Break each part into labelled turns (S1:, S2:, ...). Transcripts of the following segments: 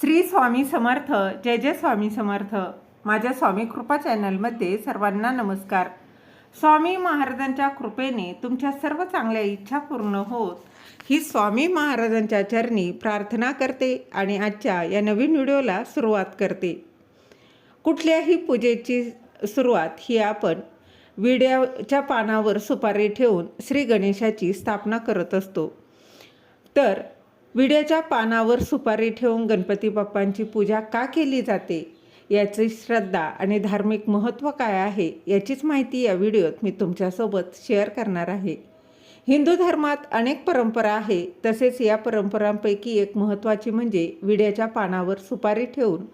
S1: श्री स्वामी समर्थ जय जय स्वामी समर्थ. माझ्या स्वामी कृपा चॅनलमध्ये सर्वांना नमस्कार. स्वामी महाराजांच्या कृपेने तुमच्या सर्व चांगल्या इच्छा पूर्ण होत ही स्वामी महाराजांच्या चरणी प्रार्थना करते आणि आजच्या या नवीन व्हिडिओला सुरुवात करते. कुठल्याही पूजेची सुरुवात ही आपण विड्याच्या पानावर सुपारी ठेवून श्री गणेशाची स्थापना करत असतो. तर विड्याच्या पानावर सुपारी ठेवून गणपती बाप्पांची पूजा का केली जाते? याची श्रद्धा आणि धार्मिक महत्त्व काय आहे याचीच माहिती या व्हिडिओत मी तुमच्यासोबत शेअर करणार आहे. हिंदू धर्मात अनेक परंपरा आहे. तसेच या परंपरांपैकी एक महत्त्वाची म्हणजे विड्याच्या पानावर सुपारी ठेवून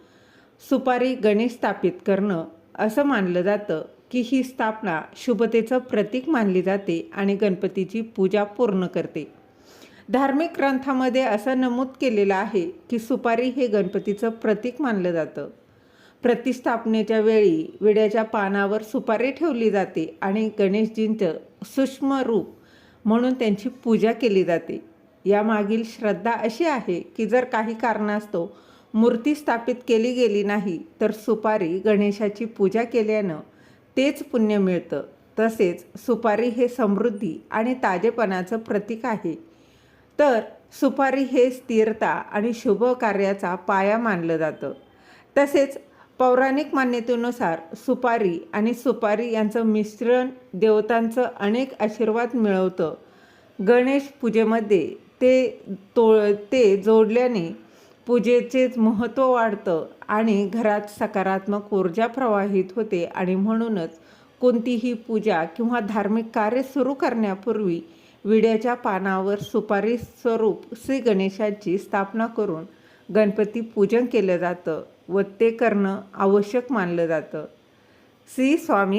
S1: सुपारी गणेश स्थापित करणं. असं मानलं जातं की ही स्थापना शुभतेचं प्रतीक मानली जाते आणि गणपतीची पूजा पूर्ण करते. धार्मिक ग्रंथामध्ये असं नमूद केलेलं आहे की सुपारी हे गणपतीचं प्रतीक मानलं जातं. प्रतिष्ठापनेच्या वेळी विड्याच्या पानावर सुपारी ठेवली जाते आणि गणेशजींचं सूक्ष्म रूप म्हणून त्यांची पूजा केली जाते. यामागील श्रद्धा अशी आहे की जर काही कारणास्तव मूर्ती स्थापित केली गेली नाही तर सुपारी गणेशाची पूजा केल्यानं तेच पुण्य मिळतं. तसेच सुपारी हे समृद्धी आणि ताजेपणाचं प्रतीक आहे. तर सुपारी हे स्थिरता आणि शुभ कार्याचा पाया मानलं जातं. तसेच पौराणिक मान्यतेनुसार सुपारी आणि सुपारी यांचं मिश्रण देवतांचं अनेक आशीर्वाद मिळवतं. गणेश पूजेमध्ये ते तो ते जोडल्याने पूजेचेच महत्त्व वाढतं आणि घरात सकारात्मक ऊर्जा प्रवाहित होते आणि म्हणूनच कोणतीही पूजा किंवा धार्मिक कार्य सुरू करण्यापूर्वी विड्याच्या पानावर सुपारी स्वरूप श्री गणेशाची स्थापना करून गणपती पूजन केलं जातं व ते करणं आवश्यक मानलं जातं. श्री स्वामी